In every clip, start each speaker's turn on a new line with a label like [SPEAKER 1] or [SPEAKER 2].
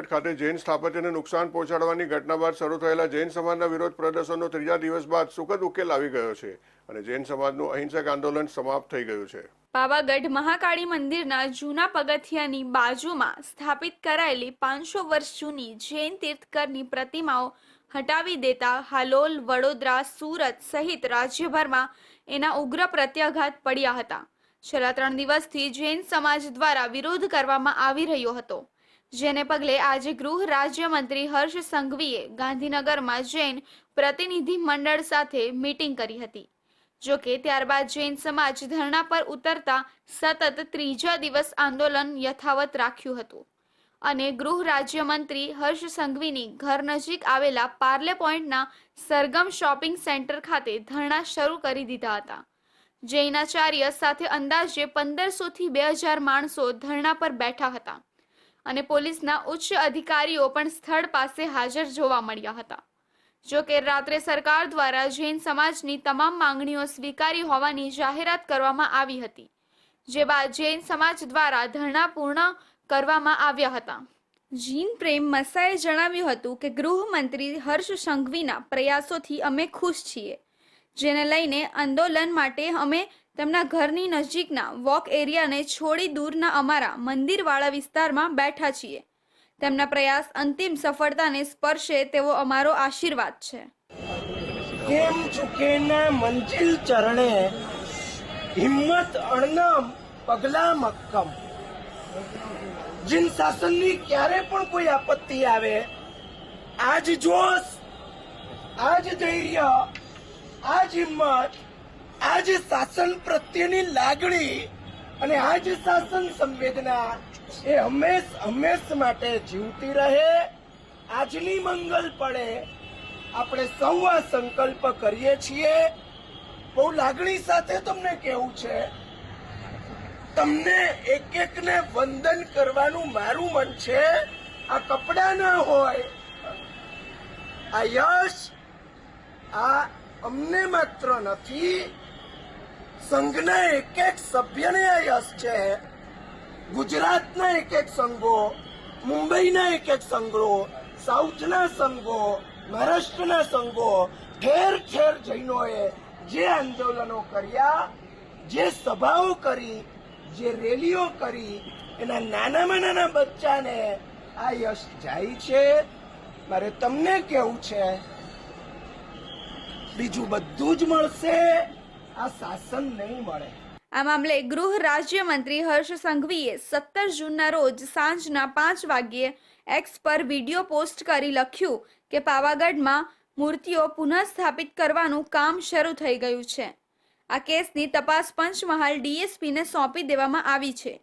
[SPEAKER 1] પાવાગઢ ખાતે જૈન સ્થાપત્યને નુકસાન પહોંચાડવાની ઘટના બાદ શરૂ થયેલા જૈન સમાજના વિરોધ પ્રદર્શનનો ત્રીજા દિવસ બાદ સુખદ ઉકેલ આવી ગયો છે અને જૈન સમાજનું અહિંસક આંદોલન સમાપ્ત થઈ ગયું છે.
[SPEAKER 2] પાવાગઢ મહાકાળી મંદિરના જૂના પગથિયાની બાજુમાં સ્થાપિત કરાયેલી પાંચસો વર્ષ જૂની જૈન તીર્થકરની પ્રતિમાઓ હટાવી દેતા હાલોલ, વડોદરા, સુરત સહિત રાજ્યભરમાં એના ઉગ્ર પ્રત્યાઘાત પડ્યા હતા. છેલ્લા ત્રણ દિવસથી જૈન સમાજ દ્વારા વિરોધ કરવામાં આવી રહ્યો હતો. જેને પગલે આજે ગૃહ રાજ્યમંત્રી હર્ષ સંઘવીએ ગાંધીનગરમાં જૈન પ્રતિનિધિ મંડળ સાથે મીટિંગ કરી હતી. જો કે ત્યારબાદ જૈન સમાજ ધરણા પર ઉતરતા સતત ત્રીજા દિવસ આંદોલન યથાવત રાખ્યું હતું. અને ગૃહ રાજ્યમંત્રી હર્ષ સંઘવીની ઘર નજીક આવેલા પાર્લે પોઈન્ટના સરગમ શોપિંગ સેન્ટર ખાતે ધરણા શરૂ કરી દીધા હતા. જૈનાચાર્ય સાથે અંદાજે પંદરસોથી બે હજાર માણસો ધરણા પર બેઠા હતા. અને પોલીસના ઉચ્ચ અધિકારીઓ પણ સ્થળ પાસે હાજર જોવા મળ્યા હતા. જો કે રાત્રે સરકાર દ્વારા જૈન સમાજની તમામ માંગણીઓ સ્વીકારી હોવાની જાહેરાત કરવામાં આવી હતી, જે બાદ જૈન સમાજ દ્વારા ધરણા પૂર્ણ કરવામાં આવ્યા હતા. જીન પ્રેમ મસાએ જણાવ્યું હતું કે ગૃહમંત્રી હર્ષ સંઘવીના પ્રયાસોથી અમે ખુશ છીએ. જેને લઈને આંદોલન માટે અમે તેમના ઘરની નજીકના વોક એરિયાને છોડી દૂરના અમારા મંદિરવાળા વિસ્તારમાં બેઠા છીએ. તેમના પ્રયાસ અંતિમ સફળતાને સ્પર્શે તેવો અમારો આશીર્વાદ છે.
[SPEAKER 3] કેમ ચૂકેના મંજિલ ચરણે હિંમત અણનમ પગલા મક્કમ? જીન શાસનની ક્યારે પણ કોઈ આપત્તિ આવે, આજ જોશ, આજ ધૈર્ય આજ હિંમત, આજ શાસન પ્રત્યેની લાગણી અને આજ શાસન સંવેદના એ હંમેશ હંમેશ માટે જીવતી રહે. આજની મંગલ પડે આપણે સૌ આ સંકલ્પ કરીએ છીએ. બહુ લાગણી સાથે તમને કેવું છે. તમને એક એકને વંદન કરવાનું મારું મન છે. આ કપડા ના હોય, આ યશ, આ અમને માત્ર નથી, સંઘના એક એક સભ્યને આ યશ છે. ગુજરાતના એક એક સંઘો, મુંબઈના એક એક સંઘો, સાઉથના સંઘો, મહારાષ્ટ્રના સંઘો, ઠેર ઠેર જૈનોએ જે આંદોલનો કર્યા, જે સભાઓ કરી, જે રેલીઓ કરી, એના નાનામાં નાના બચ્ચાને આ યશ જાય છે. મારે તમને કેવું છે બીજું બધું જ મળશે. આ શાસન નહીં મળે.
[SPEAKER 2] આ મામલે ગૃહ રાજ્યમંત્રી હર્ષ સંઘવીએ સત્તર જૂનના રોજ સાંજના પાંચ વાગ્યે એક્સ પર વીડિયો પોસ્ટ કરી લખ્યું કે પાવાગઢમાં મૂર્તિઓ પુનઃસ્થાપિત કરવાનું કામ શરૂ થઈ ગયું છે. આ કેસની તપાસ પંચમહાલ ડીએસપીને સોંપી દેવામાં આવી છે.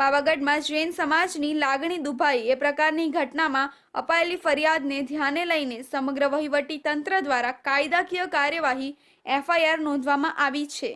[SPEAKER 2] પાવાગઢમાં જૈન સમાજની લાગણી દુભાઈ એ પ્રકારની ઘટનામાં અપાયેલી ફરિયાદને ધ્યાને લઈને સમગ્ર વહીવટી તંત્ર દ્વારા કાયદાકીય કાર્યવાહી એફઆઈઆર નોંધવામાં આવી છે.